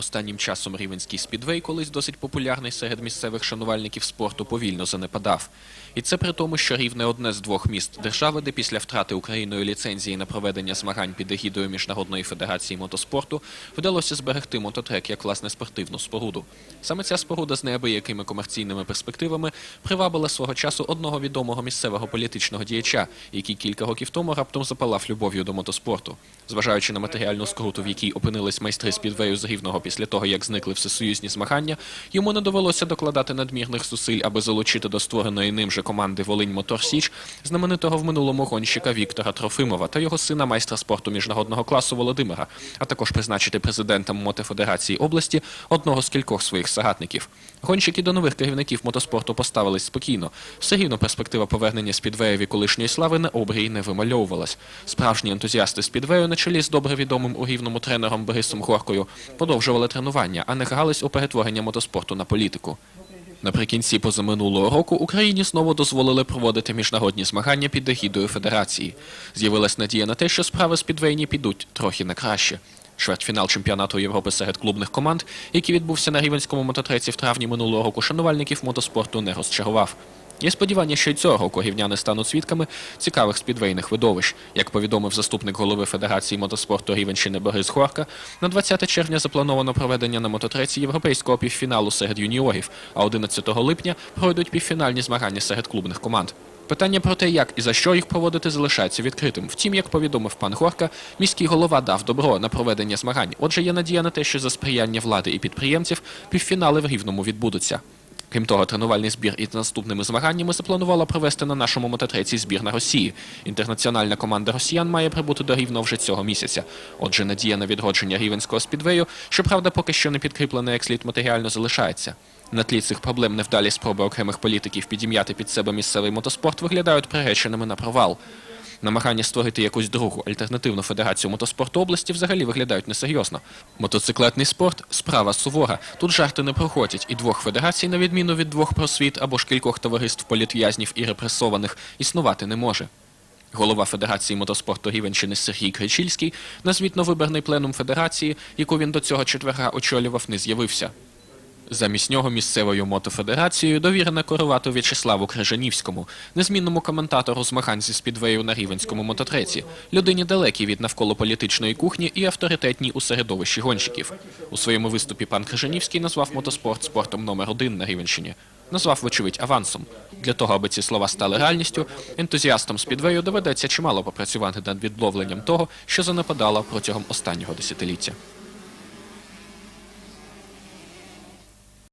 Останнім часом рівенський спідвей, колись досить популярний серед місцевих шанувальників спорту, повільно занепадав. І це при тому, що рівне одне з двох міст держави, де після втрати Україною ліцензії на проведення змагань під егідою Міжнародної федерації мотоспорту вдалося зберегти мототрек як власне спортивну споруду. Саме ця споруда з неабиякими комерційними перспективами привабила свого часу одного відомого місцевого політичного діяча, який кілька років тому раптом запалав любов'ю до мотоспорту. Зважаючи на матеріальну скруту, в якій опинились майстри спідвею з Рівного після того, як зникли всесоюзні змагання, йому не довелося докладати надмірних зусиль, аби залучити до створеної ним же команди Волинь Мотор Січ знаменитого в минулому гонщика Віктора Трофимова та його сина майстра спорту міжнародного класу Володимира, а також призначити президентом мотофедерації області одного з кількох своїх сагатників. Гонщики до нових керівників мотоспорту поставились спокійно. Все рівно перспектива повернення спідвеєві колишньої слави на обрії не вимальовувалась. Справжні ентузіасти спідвею на чолі з добре відомим у рівному тренером Борисом Горкою продовжували тренування, а не грались у перетворення мотоспорту на політику. Наприкінці позаминулого року Україні знову дозволили проводити міжнародні змагання під егідою федерації. З'явилась надія на те, що справи з підвейні підуть трохи на краще. Чвертьфінал чемпіонату Європи серед клубних команд, який відбувся на рівенському мототреці в травні минулого року, шанувальників мотоспорту не розчарував. Є сподівання, що й цього року рівняни стануть свідками цікавих спідвейних видовищ. Як повідомив заступник голови Федерації мотоспорту Рівенщини Борис Хорка, на 20 червня заплановано проведення на мототреці європейського півфіналу серед юніорів, а 11 липня пройдуть півфінальні змагання серед клубних команд. Питання про те, як і за що їх проводити, залишається відкритим. Втім, як повідомив пан Горка, міський голова дав добро на проведення змагань. Отже, є надія на те, що за сприяння влади і підприємців півфінали в Рівному відбудуться. Крім того, тренувальний збір із наступними змаганнями запланувала провести на нашому мототреці збірна Росії. Інтернаціональна команда росіян має прибути до Рівного вже цього місяця. Отже, надія на відродження рівенського спідвею, щоправда, поки що не підкріплена як слід матеріально залишається. На тлі цих проблем невдалі спроби окремих політиків підім'яти під себе місцевий мотоспорт виглядають приреченими на провал. Намагання створити якусь другу альтернативну федерацію мотоспорту області взагалі виглядають несерйозно. Мотоциклетний спорт справа сувора. Тут жарти не проходять, і двох федерацій, на відміну від двох просвіт або ж кількох товариств політв'язнів і репресованих, існувати не може. Голова Федерації мотоспорту Рівенщини Сергій Кричільський на звітно-виборний пленум федерації, яку він до цього четверга очолював, не з'явився. Замість нього місцевою мотофедерацією довірено керувати В'ячеславу Крижанівському, незмінному коментатору змагань зі спідвею на рівенському мототреці, людині далекій від навколополітичної кухні і авторитетній у середовищі гонщиків. У своєму виступі пан Крижанівський назвав мотоспорт спортом номер один на Рівенщині. Назвав, вочевидь, авансом. Для того, аби ці слова стали реальністю, ентузіастам спідвею доведеться чимало попрацювати над відловленням того, що занепадало протягом останнього десятиліття.